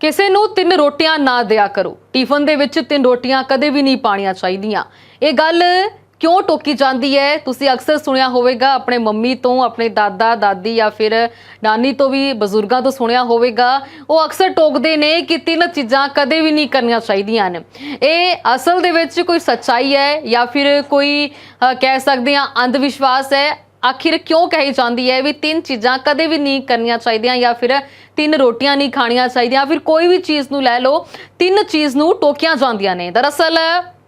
ਕਿਸੇ ਨੂੰ ਤਿੰਨ ਰੋਟੀਆਂ ਨਾ ਦਿਆ ਕਰੋ। ਟਿਫਨ ਦੇ ਵਿੱਚ ਤਿੰਨ ਰੋਟੀਆਂ ਕਦੇ ਵੀ ਨਹੀਂ ਪਾਣੀਆਂ ਚਾਹੀਦੀਆਂ। ਇਹ ਗੱਲ ਕਿਉਂ ਟੋਕੀ ਜਾਂਦੀ ਹੈ? ਤੁਸੀਂ ਅਕਸਰ ਸੁਣਿਆ ਹੋਵੇਗਾ, ਆਪਣੇ ਮੰਮੀ ਤੋਂ, ਆਪਣੇ ਦਾਦਾ, ਦਾਦੀ ਜਾਂ ਫਿਰ ਨਾਨੀ ਤੋਂ ਵੀ, ਬਜ਼ੁਰਗਾਂ ਤੋਂ ਸੁਣਿਆ ਹੋਵੇਗਾ। ਉਹ ਅਕਸਰ ਟੋਕਦੇ ਨੇ ਕਿ ਤਿੰਨ ਚੀਜ਼ਾਂ ਕਦੇ ਵੀ ਨਹੀਂ ਕਰਨੀਆਂ ਚਾਹੀਦੀਆਂ ਨੇ ਇਹ ਅਸਲ ਦੇ ਵਿੱਚ ਕੋਈ ਸੱਚਾਈ ਹੈ ਜਾਂ ਫਿਰ ਕੋਈ ਕਹਿ ਸਕਦੇ ਹਾਂ ਅੰਧ ਵਿਸ਼ਵਾਸ ਹੈ? ਆਖਿਰ ਕਿਉਂ ਕਹੀ ਜਾਂਦੀ ਹੈ ਵੀ ਤਿੰਨ ਚੀਜ਼ਾਂ ਕਦੇ ਵੀ ਨਹੀਂ ਕਰਨੀਆਂ ਚਾਹੀਦੀਆਂ ਜਾਂ ਫਿਰ ਤਿੰਨ ਰੋਟੀਆਂ ਨਹੀਂ ਖਾਣੀਆਂ ਚਾਹੀਦੀਆਂ? ਫਿਰ ਕੋਈ ਵੀ ਚੀਜ਼ ਨੂੰ ਲੈ ਲਓ, ਤਿੰਨ ਚੀਜ਼ ਨੂੰ ਟੋਕੀਆਂ ਜਾਂਦੀਆਂ ਨੇ। ਦਰਅਸਲ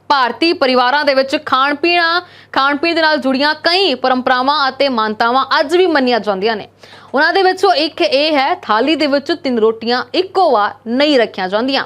ਭਾਰਤੀ ਪਰਿਵਾਰਾਂ ਦੇ ਵਿੱਚ ਖਾਣ ਪੀਣਾ ਖਾਣ ਪੀਣ ਦੇ ਨਾਲ ਜੁੜੀਆਂ ਕਈ ਪਰੰਪਰਾਵਾਂ ਅਤੇ ਮਾਨਤਾਵਾਂ ਅੱਜ ਵੀ ਮੰਨੀਆਂ ਜਾਂਦੀਆਂ ਨੇ। ਉਹਨਾਂ ਦੇ ਵਿੱਚੋਂ ਇੱਕ ਇਹ ਹੈ, ਥਾਲੀ ਦੇ ਵਿੱਚ ਤਿੰਨ ਰੋਟੀਆਂ ਇੱਕੋ ਵਾਰ ਨਹੀਂ ਰੱਖੀਆਂ ਜਾਂਦੀਆਂ।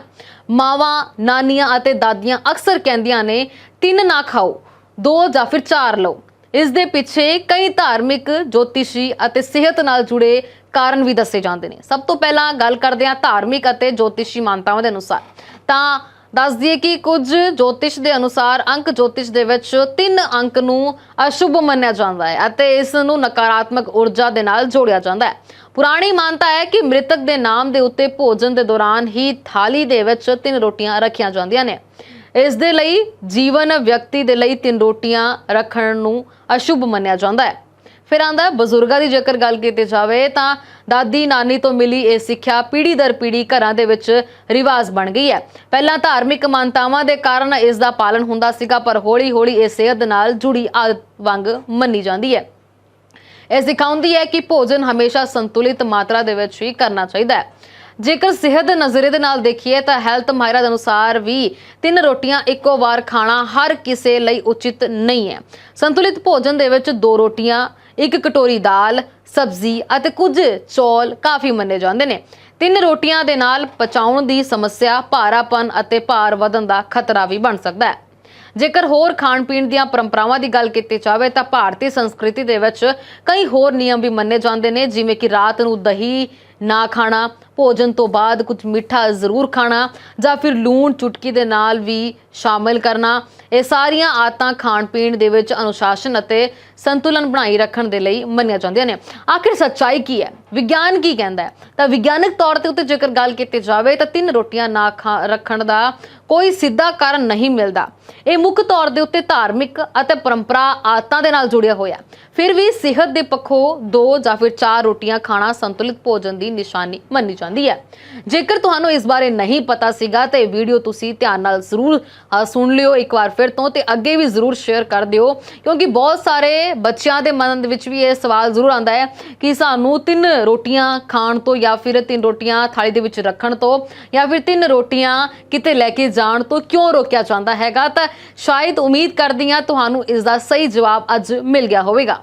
ਮਾਵਾਂ, ਨਾਨੀਆਂ ਅਤੇ ਦਾਦੀਆਂ ਅਕਸਰ ਕਹਿੰਦੀਆਂ ਨੇ, ਤਿੰਨ ਨਾ ਖਾਓ, ਦੋ ਜਾਂ ਫਿਰ ਚਾਰ ਲਓ। ਇਸ ਦੇ ਪਿੱਛੇ ਕਈ ਧਾਰਮਿਕ, ਜੋਤਿਸ਼ੀ ਅਤੇ ਸਿਹਤ ਨਾਲ ਜੁੜੇ ਕਾਰਨ ਵੀ ਦੱਸੇ ਜਾਂਦੇ ਨੇ। ਸਭ ਤੋਂ ਪਹਿਲਾਂ ਗੱਲ ਕਰਦੇ ਹਾਂ ਧਾਰਮਿਕ ਅਤੇ ਜੋਤਿਸ਼ੀ ਮਾਨਤਾਵਾਂ ਦੇ ਅਨੁਸਾਰ। ਤਾਂ ਦੱਸ ਦਈਏ ਕਿ ਕੁਝ ਜੋਤਿਸ਼ ਦੇ ਅਨੁਸਾਰ ਅੰਕ ਜੋਤਿਸ਼ ਦੇ ਵਿੱਚ ਤਿੰਨ ਅੰਕ ਨੂੰ ਅਸ਼ੁਭ ਮੰਨਿਆ ਜਾਂਦਾ ਹੈ ਅਤੇ ਇਸ ਨੂੰ ਨਕਾਰਾਤਮਕ ਊਰਜਾ ਦੇ ਨਾਲ ਜੋੜਿਆ ਜਾਂਦਾ ਹੈ। ਪੁਰਾਣੀ ਮਾਨਤਾ ਹੈ ਕਿ ਮ੍ਰਿਤਕ ਦੇ ਨਾਮ ਦੇ ਉੱਤੇ ਭੋਜਨ ਦੇ ਦੌਰਾਨ ਹੀ ਥਾਲੀ ਦੇ ਵਿੱਚ ਤਿੰਨ ਰੋਟੀਆਂ ਰੱਖੀਆਂ ਜਾਂਦੀਆਂ ਨੇ। ਇਸ ਦੇ ਲਈ ਜੀਵਨ ਵਿਅਕਤੀ ਦੇ ਲਈ ਤਿੰਨ ਰੋਟੀਆਂ ਰੱਖਣ ਨੂੰ ਅਸ਼ੁਭ ਮੰਨਿਆ ਜਾਂਦਾ ਹੈ। ਫਿਰ ਆਂਦਾ ਬਜ਼ੁਰਗਾਂ ਦੀ ਜੇਕਰ ਗੱਲ ਕੀਤੀ ਜਾਵੇ ਤਾਂ ਦਾਦੀ ਨਾਨੀ ਤੋਂ ਮਿਲੀ ਇਹ ਸਿੱਖਿਆ ਪੀੜ੍ਹੀ ਦਰ ਪੀੜ੍ਹੀ ਘਰਾਂ ਦੇ ਵਿੱਚ ਰਿਵਾਜ ਬਣ ਗਈ ਹੈ। ਪਹਿਲਾਂ ਧਾਰਮਿਕ ਮਾਨਤਾਵਾਂ ਦੇ ਕਾਰਨ ਇਸ ਦਾ ਪਾਲਣ ਹੁੰਦਾ ਸੀਗਾ, ਪਰ ਹੌਲੀ-ਹੌਲੀ ਇਹ ਸਿਹਤ ਨਾਲ ਜੁੜੀ ਆਦਤ ਵਾਂਗ ਮੰਨੀ ਜਾਂਦੀ ਹੈ। ਇਹ ਸਿਖਾਉਂਦੀ ਹੈ ਕਿ ਭੋਜਨ ਹਮੇਸ਼ਾ ਸੰਤੁਲਿਤ ਮਾਤਰਾ ਦੇ ਵਿੱਚ ਹੀ ਕਰਨਾ ਚਾਹੀਦਾ ਹੈ। ਜੇਕਰ ਸਿਹਤ ਦੇ ਨਜ਼ਰੀਏ ਦੇ ਨਾਲ ਦੇਖੀਏ ਤਾਂ ਹੈਲਥ ਮਾਹਿਰਾਂ ਦੇ ਅਨੁਸਾਰ ਵੀ ਤਿੰਨ ਰੋਟੀਆਂ, ਇੱਕੋ ਵਾਰ ਖਾਣਾ ਹਰ ਕਿਸੇ ਲਈ ਉਚਿਤ ਨਹੀਂ ਹੈ। ਸੰਤੁਲਿਤ ਭੋਜਨ ਦੇ ਵਿੱਚ ਦੋ ਰੋਟੀਆਂ, ਇੱਕ ਕਟੋਰੀ ਦਾਲ, ਸਬਜ਼ੀ ਅਤੇ ਕੁਝ ਚੌਲ ਕਾਫੀ ਮੰਨੇ ਜਾਂਦੇ ਨੇ। ਤਿੰਨ ਰੋਟੀਆਂ ਦੇ ਨਾਲ ਪਚਾਉਣ ਦੀ ਸਮੱਸਿਆ ਭਾਰਾਪਨ ਅਤੇ ਭਾਰ ਵਧਣ ਦਾ ਖਤਰਾ ਵੀ ਬਣ ਸਕਦਾ ਹੈ। ਜੇਕਰ ਹੋਰ ਖਾਣ ਪੀਣ ਦੀਆਂ ਪਰੰਪਰਾਵਾਂ ਦੀ ਗੱਲ ਕੀਤੀ ਜਾਵੇ ਤਾਂ ਭਾਰਤੀ ਸੰਸਕ੍ਰਿਤੀ ਦੇ ਵਿੱਚ ਕਈ ਹੋਰ ਨਿਯਮ ਵੀ ਮੰਨੇ ਜਾਂਦੇ ਨੇ, ਜਿਵੇਂ ਕਿ ਰਾਤ ਨੂੰ ਦਹੀਂ ਨਾ ਖਾਣਾ ਭੋਜਨ ਤੋਂ ਬਾਅਦ ਕੁਝ ਮਿੱਠਾ ਜ਼ਰੂਰ ਖਾਣਾ ਜਾਂ ਫਿਰ ਲੂਣ ਚੁਟਕੀ ਦੇ ਨਾਲ ਵੀ ਸ਼ਾਮਿਲ ਕਰਨਾ। ਇਹ ਸਾਰੀਆਂ ਆਦਤਾਂ ਖਾਣ ਪੀਣ ਦੇ ਵਿੱਚ ਅਨੁਸ਼ਾਸਨ ਅਤੇ ਸੰਤੁਲਨ ਬਣਾਈ ਰੱਖਣ ਦੇ ਲਈ ਮੰਨੀਆਂ ਜਾਂਦੀਆਂ ਨੇ। ਆਖਿਰ ਸੱਚਾਈ ਕੀ ਹੈ? ਵਿਗਿਆਨ ਕੀ ਕਹਿੰਦਾ ਹੈ? ਤਾਂ ਵਿਗਿਆਨਕ ਤੌਰ ਤੇ ਉੱਤੇ ਜੇਕਰ ਗੱਲ ਕੀਤੀ ਜਾਵੇ ਤਾਂ ਤਿੰਨ ਰੋਟੀਆਂ ਨਾ ਖਾ ਰੱਖਣ ਦਾ ਕੋਈ ਸਿੱਧਾ ਕਾਰਨ ਨਹੀਂ ਮਿਲਦਾ। ਇਹ ਮੁੱਖ ਤੌਰ ਦੇ ਉੱਤੇ ਧਾਰਮਿਕ ਅਤੇ ਪਰੰਪਰਾ ਆਦਤਾਂ ਦੇ ਨਾਲ ਜੁੜਿਆ ਹੋਇਆ। ਫਿਰ ਵੀ ਸਿਹਤ ਦੇ ਪੱਖੋਂ ਦੋ ਜਾਂ ਫਿਰ ਚਾਰ ਰੋਟੀਆਂ ਖਾਣਾ ਸੰਤੁਲਿਤ ਭੋਜਨ ਦੀ ਨਿਸ਼ਾਨੀ ਮੰਨੀ ਜਾਂਦੀ ਹੈ। ਜੇਕਰ ਤੁਹਾਨੂੰ ਇਸ ਬਾਰੇ ਨਹੀਂ ਪਤਾ ਸੀਗਾ ਤਾਂ ਇਹ ਵੀਡੀਓ ਤੁਸੀਂ ਧਿਆਨ ਨਾਲ ਜ਼ਰੂਰ ਸੁਣ ਲਿਓ ਇੱਕ ਵਾਰ ਫਿਰ ਤੋਂ ਤੇ ਅੱਗੇ ਵੀ ਜ਼ਰੂਰ ਸ਼ੇਅਰ ਕਰ ਦਿਓ, ਕਿਉਂਕਿ ਬਹੁਤ ਸਾਰੇ ਬੱਚਿਆਂ ਦੇ ਮਨ ਦੇ ਵਿੱਚ ਵੀ ਇਹ ਸਵਾਲ ਜ਼ਰੂਰ ਆਉਂਦਾ ਹੈ ਕਿ ਸਾਨੂੰ ਤਿੰਨ ਰੋਟੀਆਂ ਖਾਣ ਤੋਂ ਜਾਂ ਫਿਰ ਤਿੰਨ ਰੋਟੀਆਂ ਥਾਲੀ ਦੇ ਵਿੱਚ ਰੱਖਣ ਤੋਂ ਜਾਂ ਫਿਰ ਤਿੰਨ ਰੋਟੀਆਂ ਕਿਤੇ ਲੈ ਕੇ ਜਾਣ ਤੋਂ ਕਿਉਂ ਰੋਕਿਆ ਜਾਂਦਾ ਹੈਗਾ, ਤਾਂ ਸ਼ਾਇਦ ਉਮੀਦ ਕਰਦੀ ਹਾਂ ਤੁਹਾਨੂੰ ਇਸ ਦਾ ਸਹੀ ਜਵਾਬ ਅੱਜ ਮਿਲ ਗਿਆ ਹੋਵੇਗਾ।